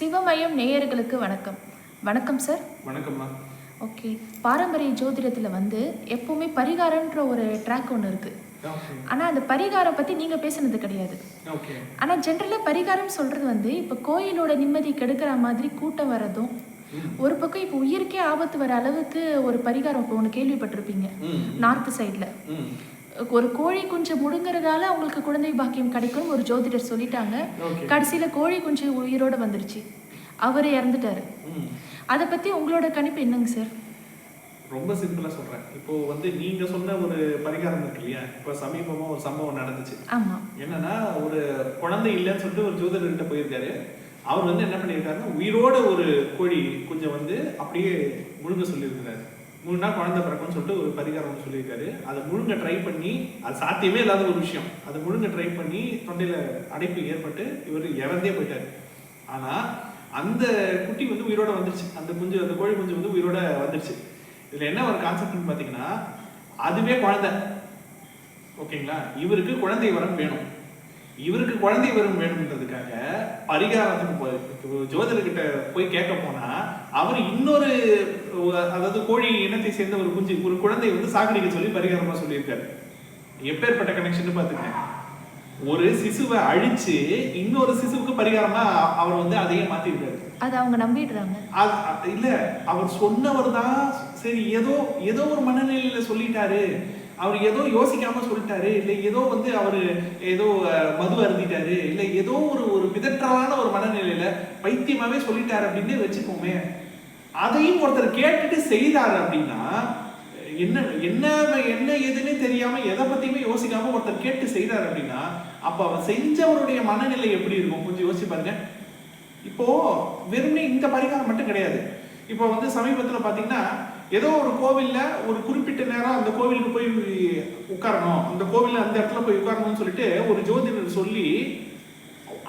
சிவமயம் நேயர்களுக்கு வணக்கம். வணக்கம் சார் வணக்கம்மா ஓகே பாரம்பரிய ஜோதிடத்தில் வந்து எப்பவுமே பரிகாரம்ன்ற ஒரு ட்ராக் ஒன்று இருக்குது ஓகே ஆனால் அந்த பரிகாரம் பற்றி நீங்கள் பேசுனது கிடையாது. ஆனால் ஜென்ரலாக பரிகாரம் சொல்கிறது வந்து இப்போ கோயிலோட நிம்மதி கெடுக்கிற மாதிரி கூட்டம் வரதும் ஒரு பக்கம் இப்போ உயிருக்கே ஆபத்து வர அளவுக்கு ஒரு பரிகாரம் இப்போ ஒன்று கேள்விப்பட்டிருப்பீங்க. நார்த் சைடில் ஒரு கோழி குஞ்சு முடுங்குறதால அவங்களுக்கு குழந்தை பாக்கியம் கிடைக்கும்னு ஒரு ஜோதிடர் சொல்லிட்டாங்க. கடைசியில் கோழி குஞ்சு உயிரோட வந்துருச்சு. அவர் இறந்துட்டாரு. ம். அதை பற்றி உங்களோட கணிப்பு என்னங்க சார்? ரொம்ப சிம்பிளா சொல்றேன். இப்போ வந்து நீங்க சொன்ன ஒரு பரிகாரம் இருக்கு இல்லையா? இப்போ சமீபமா ஒரு சம்பவம் நடந்துச்சு. என்னன்னா ஒரு குழந்தை இல்லைன்னு சொல்லிட்டு ஒரு ஜோதிடர்கிட்ட போயிருக்காரு. அவர் வந்து என்ன பண்ணியிருக்காருன்னா உயிரோட ஒரு கோழி குஞ்சை வந்து அப்படியே முழுங்க சொல்லியிருக்கிறாரு. முழுனா குழந்தை பிறக்கும்னு சொல்லிட்டு ஒரு பரிகாரம் ஒன்று சொல்லியிருக்காரு. அதை முழுங்க ட்ரை பண்ணி அது சாத்தியமே இல்லாத ஒரு விஷயம். அதை முழுங்க ட்ரை பண்ணி தொண்டையில் அடைப்பு ஏற்பட்டு இவர் இறந்தே போயிட்டார். ஆனால் அந்த குட்டி வந்து உயிரோட வந்துருச்சு. அந்த குஞ்சு அந்த கோழி குஞ்சு வந்து உயிரோட வந்துருச்சு. இதில் என்ன ஒரு கான்செப்ட்னு பார்த்தீங்கன்னா அதுவே குழந்தை. ஓகேங்களா? இவருக்கு குழந்தை வரம் வேணும். இவருக்கு குழந்தை வரம் வேணும்ன்றதுக்காக பரிகாரத்துக்கு போய் இப்போ ஜோதிடர்கிட்ட போய் கேட்க போனா அவர் இன்னொரு அதாவது கோழி இனத்தை சேர்ந்த ஒரு குஞ்சு ஒரு குழந்தை வந்து சாகடிக்க சொல்லி பரிகாரமா சொல்லியிருக்காரு. எப்பேற்பட்ட கனெக்ஷன் பாத்துக்கங்க ஒரு சிசுவை அழிச்சு இன்னொரு சிசுவுக்கு பரிகாரமா அவர் வந்து அதையே மாத்திருக்காரு. அதை அவங்க நம்பிடுறாங்க. இல்ல அவர் சொன்னவர் தான் சரி ஏதோ ஏதோ ஒரு மனநிலையில சொல்லிட்டாரு. அவர் ஏதோ யோசிக்காம சொல்லிட்டாரு. இல்ல ஏதோ வந்து அவரு ஏதோ மது அருந்திட்டாரு. இல்ல ஏதோ ஒரு ஒரு விதற்றலான ஒரு மனநிலையில பைத்தியமாவே சொல்லிட்டாரு அப்படின்னு வச்சுக்கோமே. அதையும் ஒருத்தர் கேட்டுட்டு செய்தார் அப்படின்னா என்ன என்ன என்ன எதுன்னு தெரியாம எதை பத்தியுமே யோசிக்காம ஒருத்தர் கேட்டு செய்றாரு அப்படின்னா அப்ப அவர் செஞ்சவருடைய மனநிலை எப்படி இருக்கும்? கொஞ்சம் யோசிச்சு பாருங்க. இப்போ வெறுமனே இந்த பரிகாரம் மட்டும் கிடையாது. இப்போ வந்து சமீபத்துல பாத்தீங்கன்னா ஏதோ ஒரு கோவில்ல ஒரு குறிப்பிட்ட நேரம் அந்த கோவிலுக்கு போய் உட்காரணும். அந்த கோவில்ல அந்த இடத்துல போய் உட்காரணும்னு சொல்லிட்டு ஒரு ஜோதிடர் சொல்லி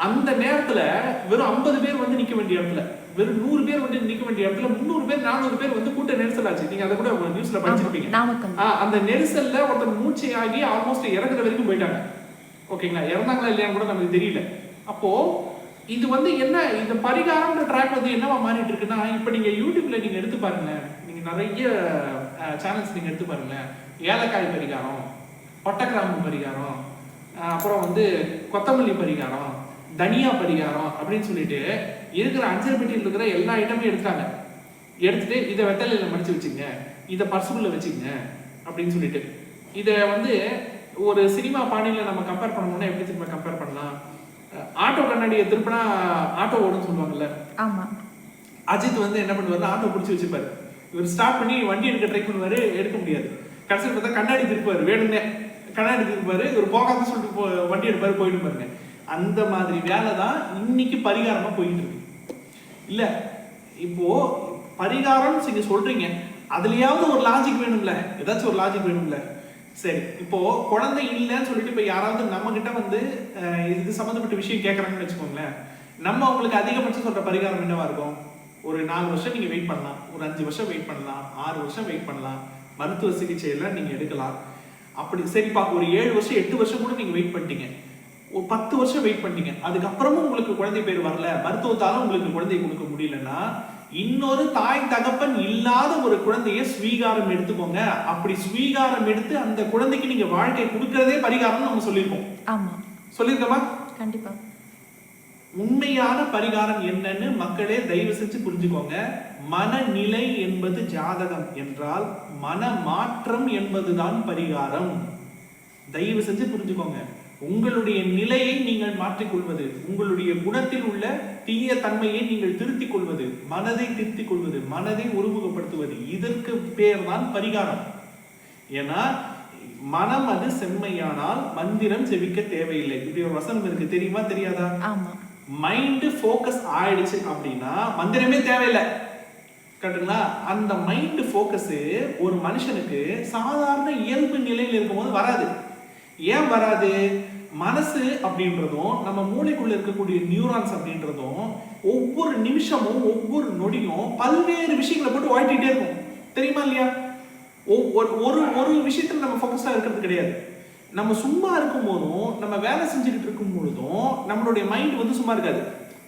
அந்த நேரத்துல வெறும் 50 பேர் வந்து நிக்க வேண்டிய இடத்துல வெறும் நூறு பேர் வந்து நிக்க வேண்டிய இடத்துல முந்நூறு பேர் நானூறு பேர் வந்து கூட்ட நெரிசல் ஆச்சு நீங்க அதை கூட நியூஸ்ல படிச்சிருப்பீங்க. அந்த நெரிசல்ல ஒருத்தர் மூச்சையாகி ஆல்மோஸ்ட் இறங்குற வரைக்கும் போயிட்டாங்க. ஓகேங்களா? இறந்தாங்களா இல்லையான்னு கூட நமக்கு தெரியல. அப்போ இது வந்து என்ன இந்த பரிகாரம்ன்ற ட்ராக் வந்து என்னவா மாறிட்டு இருக்குன்னா இப்போ நீங்க யூடியூப்ல நீங்க எடுத்து பாருங்க நீங்க நிறைய சேனல்ஸ் நீங்க எடுத்து பாருங்க ஏலக்காய் பரிகாரம் ஒட்டக்கிராம்பு பரிகாரம் அப்புறம் வந்து கொத்தமல்லி பரிகாரம் தனியா பரிகாரம் அப்படின்னு சொல்லிட்டு இருக்கிற அஞ்சரை பெட்டியில் இருக்கிற எல்லா ஐட்டமும் எடுத்தாங்க எடுத்துட்டு இதை வெத்தலையில மடிச்சு வச்சுங்க. இதை பர்சுக்குள்ள வச்சுங்க அப்படின்னு சொல்லிட்டு. இதை வந்து ஒரு சினிமா பாணியில நம்ம கம்பேர் பண்ணணும்னா எப்படி திரும்ப கம்பேர் பண்ணலாம்? ஆட்டோ கண்ணாடியை திருப்பினா ஆட்டோ ஓடுன்னு சொல்லுவாங்கல்ல. அஜித் வந்து என்ன பண்ணுவாரு ஆட்டோ பிடிச்சி வச்சுப்பாரு. இவர் ஸ்டார்ட் பண்ணி வண்டி எடுக்க ட்ரை பண்ணுவாரு எடுக்க முடியாது. கடைசியில் பார்த்தா கண்ணாடி திருப்பாரு வேணும்னே. கண்ணாடி திருப்பாரு இவர் போகாத சொல்லிட்டு வண்டி எடுப்பாரு போயிட்டு பாருங்க அந்த மாதிரி வேலை தான் இன்னைக்கு பரிகாரமாக போயிட்டு இருக்கு இல்லை இப்போ பரிகாரம் நீங்க சொல்றீங்க அதுலயாவது ஒரு லாஜிக் வேணும்ல? ஏதாச்சும் ஒரு லாஜிக் வேணும்ல? சரி இப்போ குழந்தை இல்லைன்னு சொல்லிட்டு இப்போ யாராவது நம்ம கிட்ட வந்து இது சம்மந்தப்பட்ட விஷயம் கேட்குறாங்கன்னு வச்சுக்கோங்களேன் நம்ம அவங்களுக்கு அதிகபட்சம் சொல்ற பரிகாரம் என்னவா இருக்கும்? ஒரு நாலு வருஷம் நீங்க வெயிட் பண்ணலாம் ஒரு அஞ்சு வருஷம் வெயிட் பண்ணலாம் ஆறு வருஷம் வெயிட் பண்ணலாம் மருத்துவ சிகிச்சை எல்லாம் நீங்க எடுக்கலாம். அப்படி சரிப்பா ஒரு ஏழு வருஷம் எட்டு வருஷம் கூட நீங்க வெயிட் பண்ணிட்டீங்க. ஒரு பத்து வருஷம் வெயிட் பண்ணீங்க. அதுக்கப்புறமும் உங்களுக்கு குழந்தை பேர் வரல. மருத்துவத்தால உங்களுக்கு குழந்தை கொடுக்க முடியலன்னா இன்னொரு தாய் தகப்பன் இல்லாத ஒரு குழந்தைய ஸ்வீகாரம் எடுத்துக்கோங்க. அப்படி ஸ்வீகாரம் எடுத்து அந்த குழந்தைக்கு நீங்க வாழ்க்கை கொடுக்கறதே பரிகாரம்னு நம்ம சொல்லியிருக்கோம். ஆமாம் சொல்லியிருக்கோமா? கண்டிப்பாக உண்மையான பரிகாரம் என்னன்னு மக்களே தயவு செஞ்சு புரிஞ்சுக்கோங்க. மனநிலை என்பது ஜாதகம் என்றால் மன மாற்றம் என்பதுதான் பரிகாரம். தயவு செஞ்சு புரிஞ்சுக்கோங்க. உங்களுடைய நிலையை நீங்கள் மாற்றிக்கொள்வது உங்களுடைய குணத்தில் உள்ள தீய தன்மையை நீங்கள் திருத்திக் கொள்வது மனதை திருத்திக் கொள்வது மனதை ஒருமுகப்படுத்துவது இதற்கு பேர் தான் பரிகாரம். ஏன்னா மனம் அது செம்மையானால் மந்திரம் செவிக்க தேவையில்லை. இப்படி ஒரு வசனம் இருக்கு. தெரியுமா தெரியாதா? மைண்ட் ஃபோக்கஸ் ஆயிடுச்சு அப்படின்னா மந்திரமே தேவையில்லை. கரெக்டுங்களா? அந்த மைண்ட் ஃபோக்கஸ் ஒரு மனுஷனுக்கு சாதாரண இயல்பு நிலையில் இருக்கும்போது வராது. ஏன் வராது? மனசு அப்படின்றதும் நம்ம மூளைக்குள்ள இருக்கக்கூடிய நியூரான்ஸ் அப்படின்றதும் ஒவ்வொரு நிமிஷமும் ஒவ்வொரு நொடியும் பல்வேறு விஷயங்களை போட்டு வாழ்த்திட்டே இருக்கும். தெரியுமா இல்லையா? ஒ- ஒரு ஒரு ஒரு விஷயத்துல நம்ம ஃபோக்கஸாக இருக்கிறது கிடையாது. நம்ம சும்மா இருக்கும் போதும் நம்ம வேலை செஞ்சுக்கிட்டு இருக்கும் பொழுதும் நம்மளுடைய மைண்ட் வந்து சும்மா இருக்காது.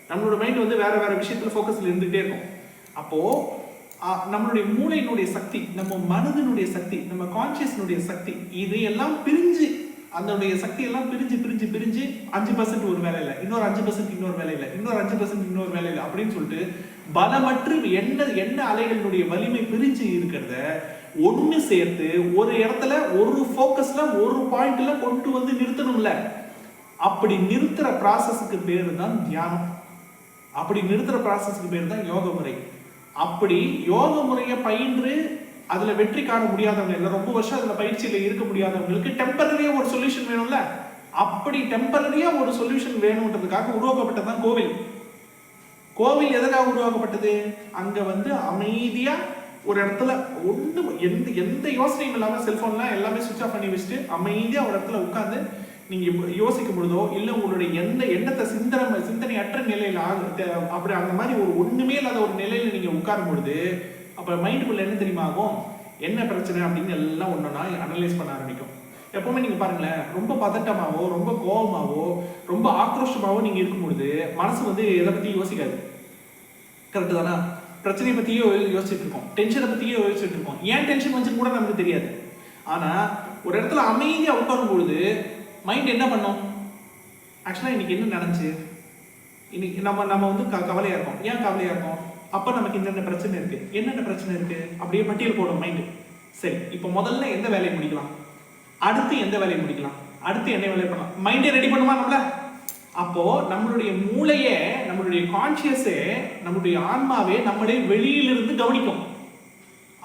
நம்மளோட மைண்ட் வந்து வேற வேற விஷயத்துல ஃபோக்கஸ்ல இருந்துகிட்டே இருக்கும். அப்போ நம்மளுடைய மூளையினுடைய சக்தி நம்ம மனதினுடைய சக்தி நம்ம கான்சியஸ்னுடைய சக்தி இதையெல்லாம் பிரிஞ்சு அதனுடைய சக்தி எல்லாம் பிரிஞ்சு பிரிஞ்சு பிரிஞ்சு அஞ்சு பர்சன்ட் ஒரு வேலையில இன்னொரு அஞ்சு பர்சன்ட் இன்னொரு வேலையில இன்னொரு அஞ்சு பர்சன்ட் இன்னொரு வேலையில அப்படின்னு சொல்லிட்டு பலமற்று என்ன என்ன அலைகளினுடைய வலிமை பிரிஞ்சு இருக்கிறத ஒண்ணு சேர்த்து ஒரு இடத்துல ஒரு ஃபோக்கஸ்ல ஒரு பாயிண்ட்ல கொண்டு வந்து நிறுத்தணும்ல. அப்படி நிறுத்துற ப்ராசஸுக்கு பேரு தான் தியானம். அப்படி நிறுத்துற ப்ராசஸுக்கு பேர் தான் யோக முறை அப்படி யோக முறையை பயின்று அதுல வெற்றி காண முடியாதவங்க இல்லை ரொம்ப வருஷம் அதுல பயிற்சியில இருக்க முடியாதவங்களுக்கு டெம்பரரியா ஒரு சொல்யூஷன் வேணும்ல? அப்படி டெம்பரரியா ஒரு சொல்யூஷன் வேணும்ன்றதுக்காக உருவாக்கப்பட்டது தான் கோவில். கோவில் எதற்காக உருவாக்கப்பட்டது? அங்க வந்து அமைதியா ஒரு இடத்துல ஒண்ணு எந்த எந்த யோசனையும் இல்லாம செல்போன்லாம் எல்லாமே சுவிச் ஆஃப் பண்ணி வச்சுட்டு அமைதியா ஒரு இடத்துல உட்கார்ந்து நீங்க யோசிக்கும் பொழுதோ இல்ல உங்களுடைய எந்த எண்ணத்தை சிந்தனை சிந்தனையற்ற நிலையில ஆகு- அப்படி அந்த மாதிரி ஒரு ஒண்ணுமே இல்லாத ஒரு நிலையில நீங்க உட்காரும் பொழுது அப்போ மைண்டுக்குள்ள என்ன தெரியுமா ஆகும் என்ன பிரச்சனை அப்படின்னு எல்லாம் ஒன்றுனா அனலைஸ் பண்ண ஆரம்பிக்கும். எப்பவுமே நீங்கள் பாருங்களேன் ரொம்ப பதட்டமாகவோ ரொம்ப கோபமாகவோ ரொம்ப ஆக்ரோஷமாகவோ நீங்கள் இருக்கும் பொழுது மனசு வந்து எதை பற்றியும் யோசிக்காது. கரெக்டு தானா? பிரச்சனையை பற்றியோ யோசிச்சுட்டு இருக்கோம். டென்ஷனை பற்றியோ யோசிச்சுட்டு இருக்கோம். ஏன் டென்ஷன் வந்து கூட நமக்கு தெரியாது. ஆனால் ஒரு இடத்துல அமைதியாக உட்காரும் பொழுது மைண்ட் என்ன பண்ணும்? ஆக்சுவலாக இன்னைக்கு என்ன நடந்துச்சு? இன்னைக்கு நம்ம நம்ம வந்து க- கவலையாக இருக்கோம். ஏன் கவலையாக இருக்கோம்? அப்ப நமக்கு என்னென்ன பிரச்சனை இருக்கு. என்னென்ன பிரச்சனை இருக்கு? அப்படியே பட்டியல் போடும் மைண்டு சரி இப்போ முதல்ல எந்த வேலையை முடிக்கலாம்? அடுத்து எந்த வேலையை முடிக்கலாம்? அடுத்து என்ன வேலையை பண்ணலாம்? மைண்டை ரெடி பண்ணுமா நம்மள? அப்போ நம்மளுடைய மூளையே நம்மளுடைய கான்சியஸே நம்மளுடைய ஆன்மாவே நம்மளே வெளியிலிருந்து கவனிக்கும்.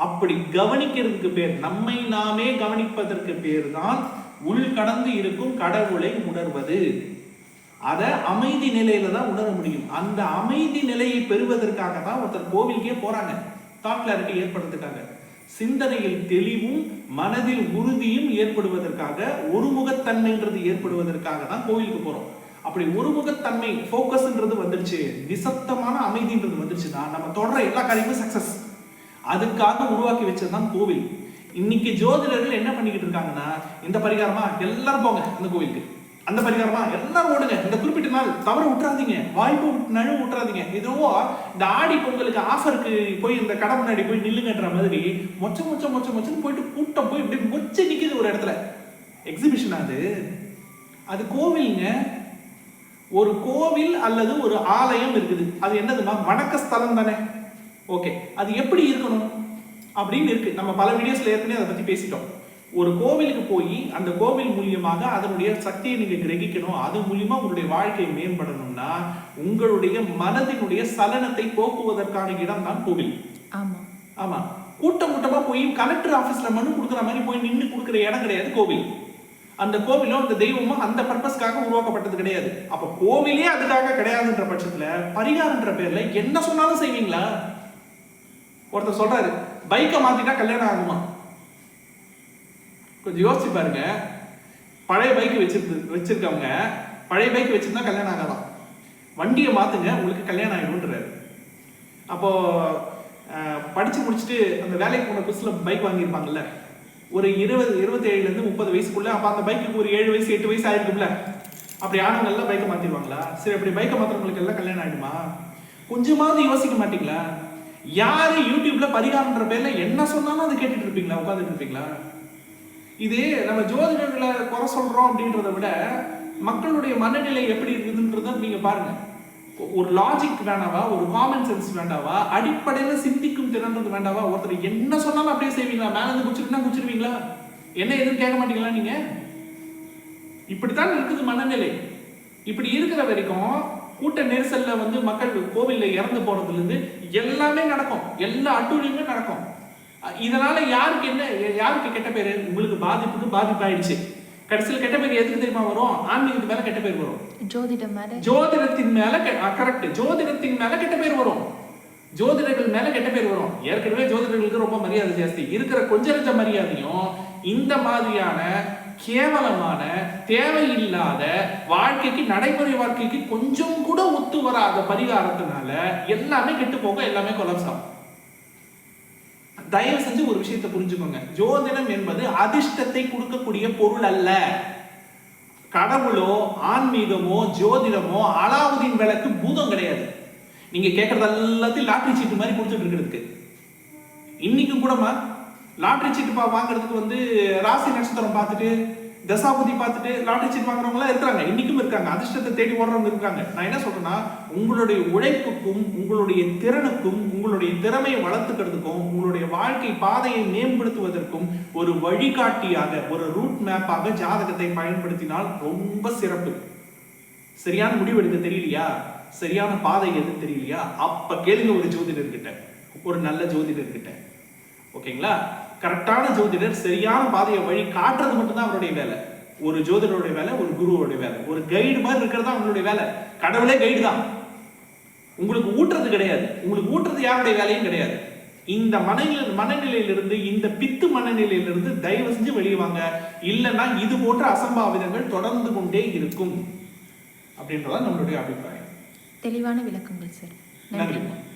அப்படி கவனிக்கிறதுக்கு பேர் நம்மை நாமே கவனிப்பதற்கு பேர் தான் உள் கடந்து இருக்கும் கடவுளை உணர்வது. அதை அமைதி நிலையில தான் உணர முடியும். அந்த அமைதி நிலையை பெறுவதற்காக தான் ஒருத்தர் கோவிலுக்கே போறாங்க. தாட் கிளாரிட்டி ஏற்படுத்துக்காங்க சிந்தனையில் தெளிவும் மனதில் உறுதியும் ஏற்படுவதற்காக ஒருமுகத்தன்மைன்றது ஏற்படுவதற்காக தான் கோவிலுக்கு போறோம். அப்படி ஒருமுகத்தன்மை ஃபோக்கஸ்ன்றது வந்துருச்சு. நிசப்தமான அமைதின்றது வந்துருச்சுன்னா நம்ம தொடர எல்லா காரியமும் சக்சஸ் அதுக்காக உருவாக்கி வச்சதுதான் கோவில். இன்னைக்கு ஜோதிடர்கள் என்ன பண்ணிக்கிட்டு இருக்காங்கன்னா இந்த பரிகாரமா எல்லாரும் போங்க அந்த கோவிலுக்கு. அந்த பரிகாரமா? எல்லாரும் ஓடுங்க. இந்த குறிப்பிட்ட நாள் தவற விட்டுறாதீங்க வாய்ப்பு நழுவு விட்டுறாதீங்க இதுவோ இந்த ஆடி பொங்கலுக்கு ஆஃபருக்கு போய் இந்த கடை முன்னாடி போய் நில்லுங்கன்ற மாதிரி மொச்ச மொச்ச மொச்ச மொச்சன்னு போயிட்டு கூட்டம் போய் இப்படி மொச்ச நிற்கிது ஒரு இடத்துல. எக்ஸிபிஷன் அது. அது கோவிலுங்க. ஒரு கோவில் அல்லது ஒரு ஆலயம் இருக்குது. அது என்னதுமா வணக்க ஸ்தலம் தானே. ஓகே அது எப்படி இருக்கணும்? அப்படின்னு இருக்கு. நம்ம பல வீடியோஸ்ல ஏற்கனவே அதை பத்தி பேசிட்டோம். ஒரு கோவிலுக்கு போய் அந்த கோவில் மூலியமாக அதனுடைய சக்தியை நீங்க கிரகிக்கணும். அது மூலியமா உங்களுடைய வாழ்க்கை மேம்படணும்னா உங்களுடைய மனதினுடைய சலனத்தை போக்குவதற்கான இடம் தான் கோவில். ஆமா. கூட்டம் கூட்டமா போய் கலெக்டர் ஆபீஸ்ல மனு கொடுக்குற மாதிரி போய் நின்னு கொடுக்குற இடம் கிடையாது கோவில். அந்த கோவிலோ அந்த தெய்வமும் அந்த பர்பஸ்க்காக உருவாக்கப்பட்டது கிடையாது. அப்ப கோவிலே அதுக்காக கிடையாதுன்ற பட்சத்துல பரிகாரன்ற பேர்ல என்ன சொன்னாலும் செய்வீங்களா? ஒருத்தர் சொல்றாரு பைக்கை மாத்திட்டா கல்யாணம் ஆகுமா? கொஞ்சம் யோசிச்சு பாருங்க. பழைய பைக் வச்சிருந்து வச்சிருக்கவங்க பழைய பைக் வச்சிருந்தா கல்யாணம் ஆகாதான் வண்டியை மாத்துங்க உங்களுக்கு கல்யாணம் ஆகிடும்ன்றாரு அப்போ படித்து படிச்சு முடிச்சுட்டு அந்த வேலைக்கு போன புதுசுல பைக் வாங்கியிருப்பாங்கல்ல. ஒரு இருபது இருபத்தேழுலேருந்து இருந்து முப்பது வயசுக்குள்ள அப்ப அந்த பைக்குக்கு ஒரு ஏழு வயசு எட்டு வயசு ஆயிருக்கும்ல. அப்படி ஆனவங்கெல்லாம் பைக்கை மாத்திடுவாங்களா? சரி அப்படி பைக்கை மாத்துறவங்களுக்கு எல்லாம் கல்யாணம் ஆயிடுமா? கொஞ்சமாவது யோசிக்க மாட்டீங்களா? யாரு யூடியூப்ல பரிகாரம்ன்ற பேர்ல என்ன சொன்னாலும் அதை கேட்டுட்டு இருப்பீங்களா? உட்காந்துட்டு இருப்பீங்களா? இது நம்ம ஜோதிடர்களை குறை சொல்றோம் அப்படின்றத விட மக்களுடைய மனநிலை எப்படி இருக்குதுன்றத நீங்க பாருங்க. ஒரு லாஜிக் வேண்டாவா? ஒரு காமன் சென்ஸ் வேண்டாவா? அடிப்படையில சிந்திக்கும் திறன்றது வேண்டாவா? ஒருத்தர் என்ன சொன்னாலும் அப்படியே செய்வீங்களா? மேல இருந்து குச்சிருந்தா குச்சிருவீங்களா? என்ன எதுவும் கேட்க மாட்டீங்களா நீங்க? இப்படித்தான் இருக்குது மனநிலை. இப்படி இருக்கிற வரைக்கும் கூட்ட நெரிசல்ல வந்து மக்கள் கோவில்ல இறந்து போறதுல இருந்து எல்லாமே நடக்கும். எல்லா அட்டூழியமே நடக்கும். இதனால யாருக்கு என்ன யாருக்கு கெட்ட பேரு? உங்களுக்கு பாதிப்புக்கு பாதிப்பு ஆயிடுச்சு கடைசியில் கெட்ட பேர் எதுக்கு தெரியுமா வரும்? ஆன்மீகத்துக்கு மேல கெட்ட பேர் வரும். ஜோதிடம் மேல. ஜோதிடத்தின் மேல கரெக்ட் ஜோதிடத்தின் மேல கெட்ட பேர் வரும். ஜோதிடர்கள் மேல கெட்ட பேர் வரும். ஏற்கனவே ஜோதிடர்களுக்கு ரொம்ப மரியாதை ஜாஸ்தி. இருக்கிற கொஞ்ச நெஞ்ச மரியாதையும் இந்த மாதிரியான கேவலமான தேவையில்லாத வாழ்க்கைக்கு நடைமுறை வாழ்க்கைக்கு கொஞ்சம் கூட ஒத்து வராத பரிகாரத்தினால எல்லாமே கெட்டு போக எல்லாமே கொலாப்ஸ் ஆகும். தயவு செஞ்சு ஒரு விஷயத்தை புரிஞ்சுக்கோங்க. ஜோதிடம் என்பது அதிர்ஷ்டத்தை கொடுக்கக்கூடிய பொருள் அல்ல. கடவுளோ ஆன்மீகமோ ஜோதிடமோ அலாவுதீன் விளக்கு பூதம் கிடையாது. நீங்க கேட்கறது எல்லாத்தையும் லாட்டரி சீட்டு மாதிரி கொடுத்துட்டு இருக்கிறதுக்கு. இன்னைக்கும் கூடமா லாட்டரி சீட்டு பா வாங்குறதுக்கு வந்து ராசி நட்சத்திரம் பார்த்துட்டு தசாபதி பார்த்துட்டு லாட்டரி சீட் வாங்குறவங்களாம் இருக்காங்க இன்னைக்கும் இருக்காங்க. அதிர்ஷ்டத்தை தேடி ஓடுறவங்க இருக்காங்க. நான் என்ன சொல்றேன்னா உங்களுடைய உழைப்புக்கும் உங்களுடைய திறனுக்கும் உங்களுடைய திறமையை வளர்த்துக்கிறதுக்கும் உங்களுடைய வாழ்க்கை பாதையை மேம்படுத்துவதற்கும் ஒரு வழிகாட்டியாக ஒரு ரூட் மேப்பாக ஜாதகத்தை பயன்படுத்தினால் ரொம்ப சிறப்பு. சரியான முடிவு எடுக்க தெரியலையா? சரியான பாதை எது தெரியலையா? அப்ப கேளுங்க ஒரு ஜோதிடர்கிட்ட. ஒரு நல்ல ஜோதிடர்கிட்ட. ஓகேங்களா? கரெக்டான ஜோதிடர் சரியான பாதையை வழி காட்டுறது மட்டும்தான் அவருடைய வேலை. ஒரு ஜோதிடருடைய வேலை ஒரு குருவோடைய வேலை. ஒரு கைடு மாதிரி இருக்கிறது தான் அவங்களுடைய வேலை. கடவுளே கைடு தான். உங்களுக்கு ஊட்டுறது கிடையாது. உங்களுக்கு ஊட்டுறது யாருடைய வேலையும் கிடையாது. இந்த மனநிலை மனநிலையிலிருந்து இந்த பித்து மனநிலையிலிருந்து தயவு செஞ்சு வெளியே வாங்க. இல்லைன்னா இது போன்ற அசம்பாவிதங்கள் தொடர்ந்து கொண்டே இருக்கும். அப்படின்றதான் நம்மளுடைய அபிப்பிராயம். தெளிவான விளக்கங்கள் சார். நன்றி. நன்றி.